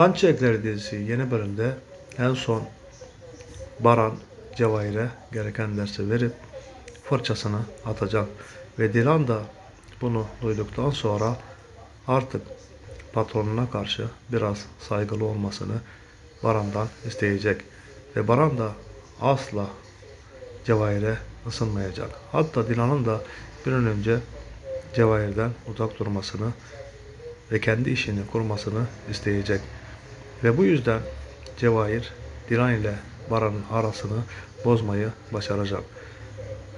Kan Çiçekleri dizisi yeni bölümde en son Baran Cevahir'e gereken dersi verip fırçasını atacak. Ve Dilan da bunu duyduktan sonra artık patronuna karşı biraz saygılı olmasını Baran'dan isteyecek. Ve Baran da asla Cevahir'e ısınmayacak. Hatta Dilan'ın da bir an önce Cevahir'den uzak durmasını ve kendi işini kurmasını isteyecek. Ve bu yüzden Cevahir Dilan ile Baran'ın arasını bozmayı başaracak.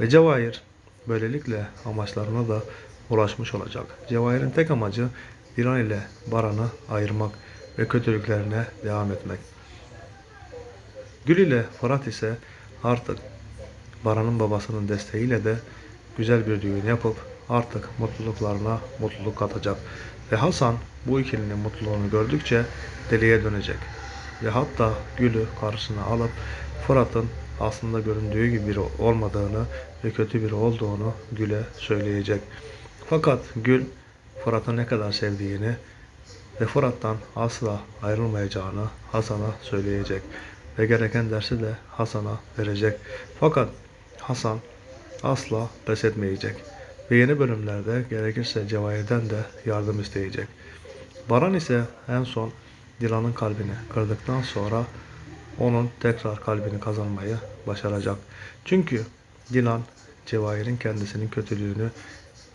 Ve Cevahir böylelikle amaçlarına da ulaşmış olacak. Cevahir'in tek amacı Dilan ile Baran'ı ayırmak ve kötülüklerine devam etmek. Gül ile Fırat ise artık Baran'ın babasının desteğiyle de güzel bir düğün yapıp artık mutluluklarına mutluluk katacak. Ve Hasan bu ikilinin mutluluğunu gördükçe deliye dönecek. Ve hatta Gül'ü karşısına alıp Fırat'ın aslında göründüğü gibi biri olmadığını ve kötü biri olduğunu Gül'e söyleyecek. Fakat Gül Fırat'ı ne kadar sevdiğini ve Fırat'tan asla ayrılmayacağını Hasan'a söyleyecek. Ve gereken dersi de Hasan'a verecek. Fakat Hasan asla pes etmeyecek. Ve yeni bölümlerde gerekirse Cevahir'den de yardım isteyecek. Baran ise en son Dilan'ın kalbini kırdıktan sonra onun tekrar kalbini kazanmayı başaracak. Çünkü Dilan Cevahir'in kendisinin kötülüğünü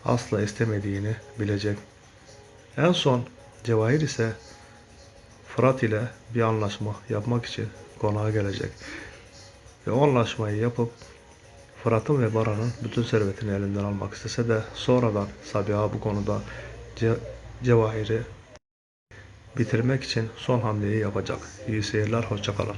asla istemediğini bilecek. En son Cevahir ise Fırat ile bir anlaşma yapmak için konağa gelecek. Ve o anlaşmayı yapıp Fırat'ın ve Baran'ın bütün servetini elinden almak istese de sonradan Sabiha bu konuda Ce- Cevahir'i bitirmek için son hamleyi yapacak. İyi seyirler, hoşçakalın.